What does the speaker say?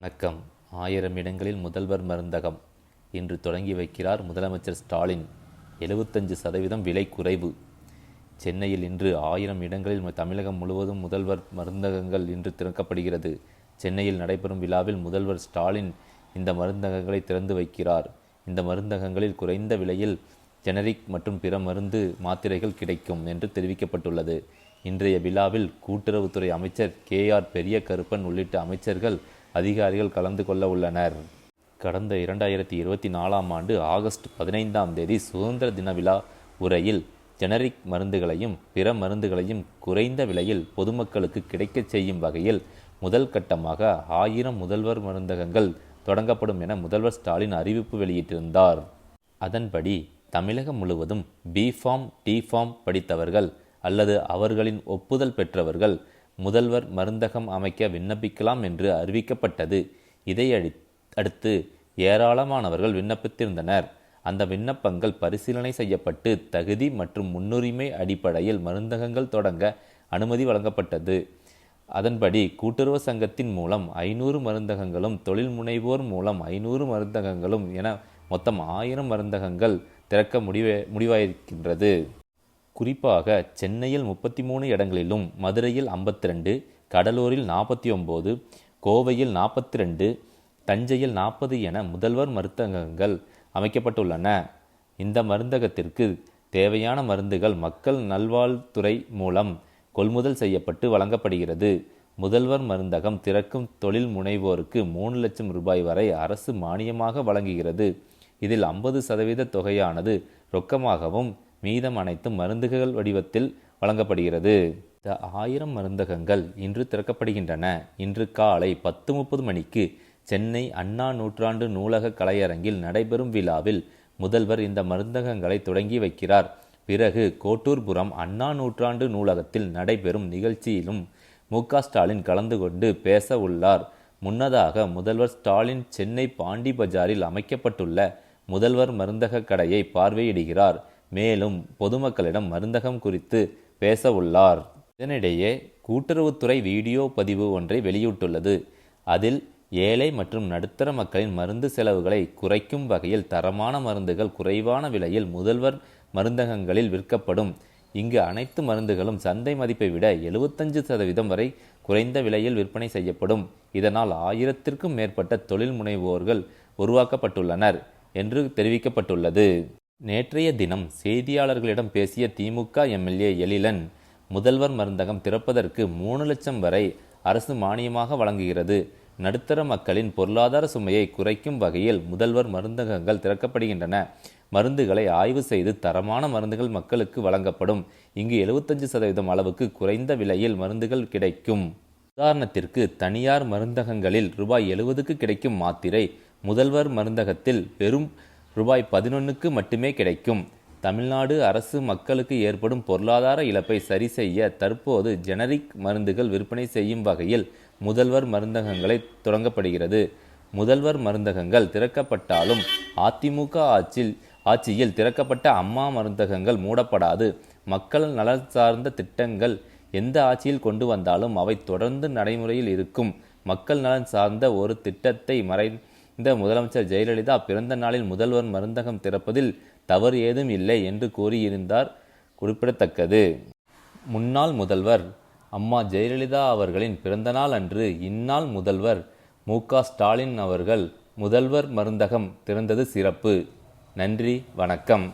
வணக்கம் ஆயிரம் இடங்களில் முதல்வர் மருந்தகம். இன்று தொடங்கி வைக்கிறார் முதலமைச்சர் ஸ்டாலின். எழுபத்தஞ்சு சதவீதம் விலை குறைவு. சென்னையில் இன்று ஆயிரம் இடங்களில் ம- தமிழகம் முழுவதும் முதல்வர் மருந்தகங்கள் இன்று திறக்கப்படுகிறது. சென்னையில் நடைபெறும் விழாவில் முதல்வர் ஸ்டாலின் இந்த மருந்தகங்களை திறந்து வைக்கிறார். இந்த மருந்தகங்களில் குறைந்த விலையில் ஜெனரிக் மற்றும் பிற மருந்து மாத்திரைகள் கிடைக்கும் என்று தெரிவிக்கப்பட்டுள்ளது. இன்றைய விழாவில் கூட்டுறவுத்துறை அமைச்சர் கே. ஆர். பெரிய கருப்பன் உள்ளிட்ட அமைச்சர்கள் அதிகாரிகள் கலந்து கொள்ள உள்ளனர். கடந்த இரண்டாயிரத்தி இருபத்தி நாலாம் ஆண்டு ஆகஸ்ட் பதினைந்தாம் தேதி சுதந்திர தின விழா உரையில் ஜெனரிக் மருந்துகளையும் பிற மருந்துகளையும் குறைந்த விலையில் பொதுமக்களுக்கு கிடைக்கச் செய்யும் வகையில் முதல் கட்டமாக ஆயிரம் முதல்வர் மருந்தகங்கள் தொடங்கப்படும் என முதல்வர் ஸ்டாலின் அறிவிப்பு வெளியிட்டிருந்தார். அதன்படி தமிழகம் முழுவதும் பிஃபார்ம் டிஃபார்ம் படித்தவர்கள் அல்லது அவர்களின் ஒப்புதல் பெற்றவர்கள் முதல்வர் மருந்தகம் அமைக்க விண்ணப்பிக்கலாம் என்று அறிவிக்கப்பட்டது. இதை அடுத்து ஏராளமானவர்கள் விண்ணப்பித்திருந்தனர். அந்த விண்ணப்பங்கள் பரிசீலனை செய்யப்பட்டு தகுதி மற்றும் முன்னுரிமை அடிப்படையில் மருந்தகங்கள் தொடங்க அனுமதி வழங்கப்பட்டது. அதன்படி கூட்டுறவு சங்கத்தின் மூலம் ஐநூறு மருந்தகங்களும் தொழில் முனைவோர் மூலம் ஐநூறு மருந்தகங்களும் என மொத்தம் ஆயிரம் மருந்தகங்கள் திறக்க முடிவே முடிவாயிருக்கின்றது. குறிப்பாக சென்னையில் முப்பத்தி மூணு இடங்களிலும் மதுரையில் 52 கடலூரில் நாற்பத்தி ஒம்பது கோவையில் நாற்பத்தி ரெண்டு தஞ்சையில் நாற்பது என முதல்வர் மருந்தகங்கள் அமைக்கப்பட்டுள்ளன. இந்த மருந்தகத்திற்கு தேவையான மருந்துகள் மக்கள் நல்வாழ்வுத்துறை மூலம் கொள்முதல் செய்யப்பட்டு வழங்கப்படுகிறது. முதல்வர் மருந்தகம் திறக்கும் தொழில் முனைவோருக்கு மூணு லட்சம் ரூபாய் வரை அரசு மானியமாக வழங்குகிறது. இதில் ஐம்பது சதவீத தொகையானது ரொக்கமாகவும் மீதம் அனைத்தும் மருந்துகள் வடிவத்தில் வழங்கப்படுகிறது. இந்த ஆயிரம் மருந்தகங்கள் இன்று திறக்கப்படுகின்றன. இன்று காலை பத்து முப்பது மணிக்கு சென்னை அண்ணா நூற்றாண்டு நூலக கலையரங்கில் நடைபெறும் விழாவில் முதல்வர் இந்த மருந்தகங்களை தொடங்கி வைக்கிறார். பிறகு கோட்டூர்புரம் அண்ணா நூற்றாண்டு நூலகத்தில் நடைபெறும் நிகழ்ச்சியிலும் மு ஸ்டாலின் கலந்து கொண்டு பேச உள்ளார். முன்னதாக முதல்வர் ஸ்டாலின் சென்னை பாண்டி பஜாரில் அமைக்கப்பட்டுள்ள முதல்வர் மருந்தக கடையை பார்வையிடுகிறார். மேலும் பொதுமக்களிடம் மருந்தகம் குறித்து பேச உள்ளார் இதனிடையே கூட்டுறவுத்துறை வீடியோ பதிவு ஒன்றை வெளியிட்டுள்ளது. அதில் ஏழை மற்றும் நடுத்தர மக்களின் மருந்து செலவுகளை குறைக்கும் வகையில் தரமான மருந்துகள் குறைவான விலையில் முதல்வர் மருந்தகங்களில் விற்கப்படும். இங்கு அனைத்து மருந்துகளும் சந்தை மதிப்பை விட எழுபத்தஞ்சு சதவீதம் வரை குறைந்த விலையில் விற்பனை செய்யப்படும். இதனால் ஆயிரத்திற்கும் மேற்பட்ட தொழில் முனைவோர்கள் உருவாக்கப்பட்டுள்ளனர் என்று தெரிவிக்கப்பட்டுள்ளது. நேற்றைய தினம் செய்தியாளர்களிடம் பேசிய திமுக எம்எல்ஏ எழிலன் முதல்வர் மருந்தகம் திறப்பதற்கு மூணு லட்சம் வரை அரசு மானியமாக வழங்குகிறது. நடுத்தர மக்களின் பொருளாதார சுமையை குறைக்கும் வகையில் முதல்வர் மருந்தகங்கள் திறக்கப்படுகின்றன. மருந்துகளை ஆய்வு செய்து தரமான மருந்துகள் மக்களுக்கு வழங்கப்படும். இங்கு எழுபத்தஞ்சு சதவீதம் அளவுக்கு குறைந்த விலையில் மருந்துகள் கிடைக்கும். உதாரணத்திற்கு தனியார் மருந்தகங்களில் ரூபாய் எழுபதுக்கு கிடைக்கும் மாத்திரை முதல்வர் மருந்தகத்தில் வெறும் ரூபாய் பதினொன்றுக்கு மட்டுமே கிடைக்கும். தமிழ்நாடு அரசு மக்களுக்கு ஏற்படும் பொருளாதார இழப்பை சரி செய்ய தற்போது ஜெனரிக் மருந்துகள் விற்பனை செய்யும் வகையில் முதல்வர் மருந்தகங்களை தொடங்கப்படுகிறது. முதல்வர் மருந்தகங்கள் திறக்கப்பட்டாலும் அதிமுக ஆட்சியில் ஆட்சியில் திறக்கப்பட்ட அம்மா மருந்தகங்கள் மூடப்படாது. மக்கள் நலன் சார்ந்த திட்டங்கள் எந்த ஆட்சியில் கொண்டு வந்தாலும் அவை தொடர்ந்து நடைமுறையில் இருக்கும். மக்கள் நலன் சார்ந்த ஒரு திட்டத்தை மறை இந்த முதலமைச்சர் ஜெயலலிதா பிறந்த நாளில் முதல்வர் மருந்தகம் திறப்பதில் தவறு ஏதும் இல்லை என்று கூறியிருந்தார். குறிப்பிடத்தக்கது. முன்னாள் முதல்வர் அம்மா ஜெயலலிதா அவர்களின் பிறந்தநாள் அன்று இந்நாள் முதல்வர் மு ஸ்டாலின் அவர்கள் முதல்வர் மருந்தகம் திறந்தது சிறப்பு. நன்றி வணக்கம்.